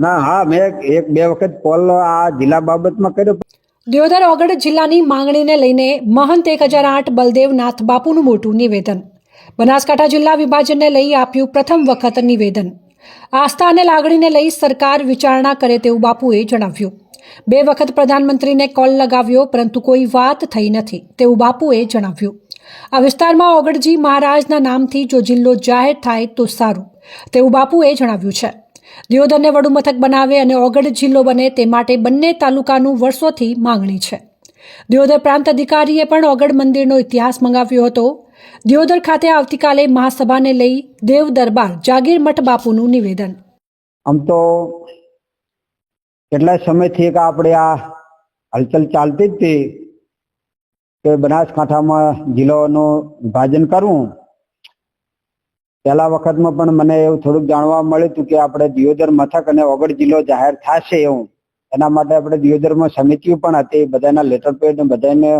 ના, હા, મેં એક- બે વખત કોલ આ જિલ્લા બાબતમાં કર્યો. દિયોદર ઓગળ જિલ્લાની માંગણીને લઈને મહંત એક હજાર આઠ બલદેવનાથ બાપુનું મોટું નિવેદન. બનાસકાંઠા જિલ્લા વિભાજનને લઈ આપ્યું પ્રથમ વખત નિવેદન. આસ્થા અને લાગણીને લઈ સરકાર વિચારણા કરે તેવું બાપુએ જણાવ્યું. બે વખત પ્રધાનમંત્રીને કોલ લગાવ્યો, પરંતુ કોઈ વાત થઈ નથી તેવું બાપુએ જણાવ્યું. આ વિસ્તારમાં ઓગડજી મહારાજના નામથી જો જિલ્લો જાહેર થાય તો સારું, તેવું બાપુએ જણાવ્યું છે. દિયોદરને વડુ મથક બનાવે અને ઓગઢ જિલ્લો બને તે માટે બંને તાલુકાનું વર્ષોથી માંગણી છે. દિયોદર પ્રાંત અધિકારીએ પણ ઓગઢ મંદિરનો ઇતિહાસ મંગાવ્યો હતો. દિયોદર ખાતે આવતીકાલે મહાસભાને લઈ દેવ દરબાર જાગીર મઠ બાપુનું નિવેદન. આમ તો કેટલા સમયથી એક આપણે આ હલચલ ચાલતી જ હતી કે બનાસકાંઠામાં જિલ્લાનું વિભાજન કરવું. પહેલા વખતમાં પણ મને એવું થોડુંક જાણવા મળ્યું હતું કે આપણે દિયોદર મથક અને ઓગળ જિલ્લો જાહેર થશે એવું. એના માટે આપણે દિયોદરમાં સમિતિઓ પણ હતી, બધાના લેટર પેડ બધાને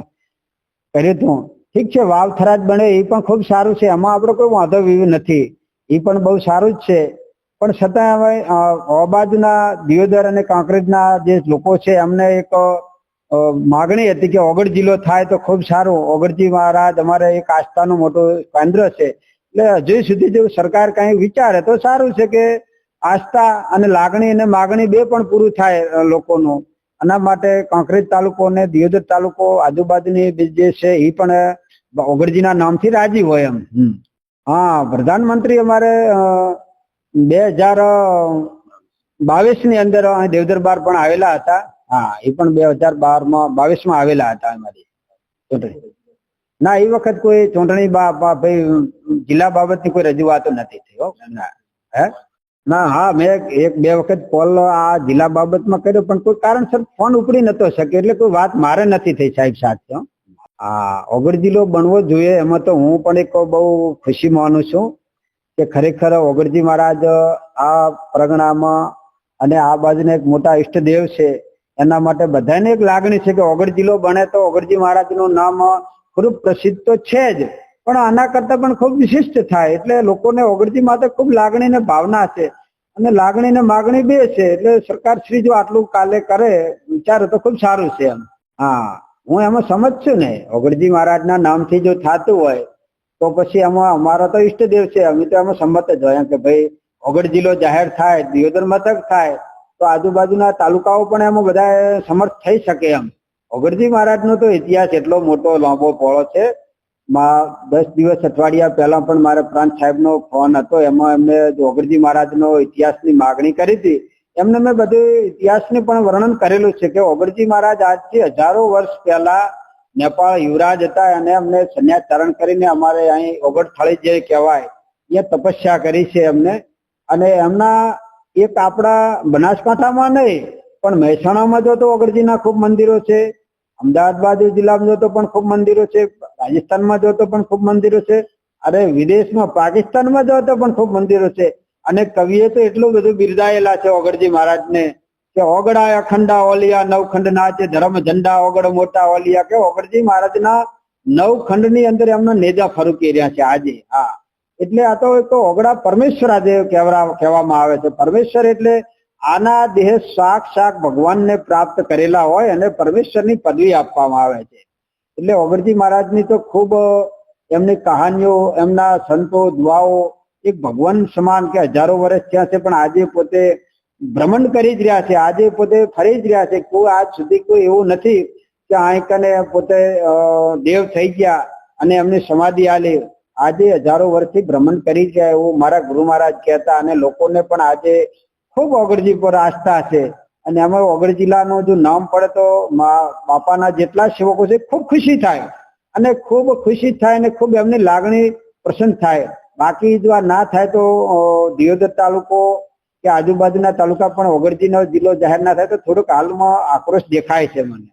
કર્યું હતું. ઠીક છે, વાવ થરાજ બને એ પણ ખૂબ સારું છે. એમાં આપણે કોઈ વાંધો નથી. એ પણ બહુ સારું જ છે. પણ છતાં હવે અબાજના દિયોદર અને કાંકરેજના જે લોકો છે, એમને એક માગણી હતી કે ઓગળ જિલ્લો થાય તો ખૂબ સારું. ઓગળજી મહારાજ અમારે એક આસ્થાનું મોટું કેન્દ્ર છે. એટલે હજુ સુધી જો સરકાર કઈ વિચારે તો સારું છે કે આસ્થા અને લાગણી અને માગણી બે પણ પૂરું થાય લોકોનું. આના માટે કાંકરેજ તાલુકો અને દિયોદર તાલુકો આજુબાજુની જે છે એ પણ ઓગળજીના નામથી રાજી હોય એમ. હા, પ્રધાનમંત્રી અમારે બે હજાર બાવીસની અંદર અહીં દેવદરબાર પણ આવેલા હતા. હા એ પણ બે હજાર બારમાં બાવીસમાં આવેલા હતા અમારી. ચૂંટણી ના, એ વખત કોઈ ચૂંટણી ભાઈ, જિલ્લા બાબતની કોઈ રજૂઆતો નથી થઈ. ના, હે ના, હા, મેં એક- બે વખત કોલ આ જિલ્લા બાબતમાં કર્યો, પણ કોઈ કારણસર ફોન ઉપડી નતો શક્યો, એટલે કોઈ વાત મારે નથી થઈ, સાહેબ સાથે આ ઓગર જિલ્લો બનવો જોઈએ, એમાં તો હું પણ એક બહુ ખુશી માનું છું કે ખરેખર ઓગળજી મહારાજ આ પ્રગણામાં અને આ બાજુના એક મોટા ઈષ્ટદેવ છે, એના માટે બધાને એક લાગણી છે કે ઓગળ જિલ્લો બને તો ઓગળજી મહારાજનું નામ ખૂબ પ્રસિદ્ધ તો છે જ, પણ આના કરતા પણ ખૂબ વિશિષ્ટ થાય. એટલે લોકોને ઓગળતી માટે ખૂબ લાગણી ને ભાવના છે. અને લાગણી ને માગણી બે છે. એટલે સરકાર શ્રી જો આટલું કાલે કરે, વિચારે તો ખૂબ સારું છે એમ. હા, હું એમાં સમજ છું ને. ઓગળજી મહારાજના નામથી જો થતું હોય, તો પછી એમાં અમારો તો ઈષ્ટદેવ છે. અમે તો એમાં સંમત જ હોય કે ભાઈ ઓગળ જાહેર થાય, દિયોદર મથક થાય, તો આજુબાજુના તાલુકાઓ પણ એમાં બધા સમર્થ થઈ શકે એમ. ઓગળજી મહારાજનો તો ઇતિહાસ એટલો મોટો, લાંબો પોળો છે. માં, દસ દિવસ અઠવાડિયા પહેલા પણ મારા પ્રાંત સાહેબનો ફોન હતો. એમાં એમને ઓગરજી મહારાજનો ઇતિહાસની માગણી કરી હતી. એમને મેં બધું ઇતિહાસને પણ વર્ણન કરેલું છે કે ઓગળજી મહારાજ આજથી હજારો વર્ષ પહેલા નેપાળ યુવરાજ હતા. અને અમને સંન્યાસ ધારણ કરીને અમારે અહીં ઓગળથળી જે કહેવાય એ તપસ્યા કરી છે એમને. અને એમના એક આપણા બનાસકાંઠામાં નહીં પણ મહેસાણામાં જો તો અગરજીના ખૂબ મંદિરો છે. અમદાવાદ બાજુ જિલ્લામાં જો તો પણ ખૂબ મંદિરો છે. રાજસ્થાનમાં જો તો પણ ખૂબ મંદિરો છે. અરે વિદેશમાં, પાકિસ્તાનમાં જો તો પણ ખૂબ મંદિરો છે. અને કવિએ તો એટલું બધું બિરદાયેલા છે ઓગળજી મહારાજને કે ઓગળા અખંડા ઓલિયા નવખંડ છે ધર્મ ઝંડા, ઓગળ મોટા ઓલિયા કે ઓગળજી મહારાજના નવ ખંડની અંદર એમના નેજા ફરૂકી રહ્યા છે આજે. હા. એટલે આ તો ઓગળા પરમેશ્વર આજે કહેવામાં આવે છે. પરમેશ્વર એટલે આના દેહ સાક્ષાત ભગવાનને પ્રાપ્ત કરેલા હોય અને પરમેશ્વરની પદવી આપવામાં આવે છે. એટલે ઓગરજી મહારાજની તો ખૂબ એમની કહાનીઓ, એમના સંતો, દુઆઓ એક ભગવાન સમાન કે હજારો વર્ષ થયા છે, પણ આજે પોતે ભ્રમણ કરી જ રહ્યા છે. આજે પોતે ફરી જ રહ્યા છે. કોઈ આજ સુધી કોઈ એવું નથી કે આંકને પોતે દેવ થઈ ગયા અને એમની સમાધિ આલી. આજે હજારો વર્ષથી ભ્રમણ કરી ગયા એવું મારા ગુરુ મહારાજ કહેતા અને લોકોને પણ આજે ખૂબ ઓગળજી પર આસ્થા છે. અને અમે ઓગળ જિલ્લાનું જો નામ પડે તો બાપાના જેટલા સેવકો છે, ખૂબ ખુશી થાય. અને ખૂબ ખુશી થાય અને ખૂબ એમની લાગણી પ્રસન્ન થાય. બાકી જો આ ના થાય તો દિયોદર તાલુકો કે આજુબાજુના તાલુકા પણ ઓગળજીનો જિલ્લો જાહેર ના થાય તો થોડુંક હાલમાં આક્રોશ દેખાય છે મને.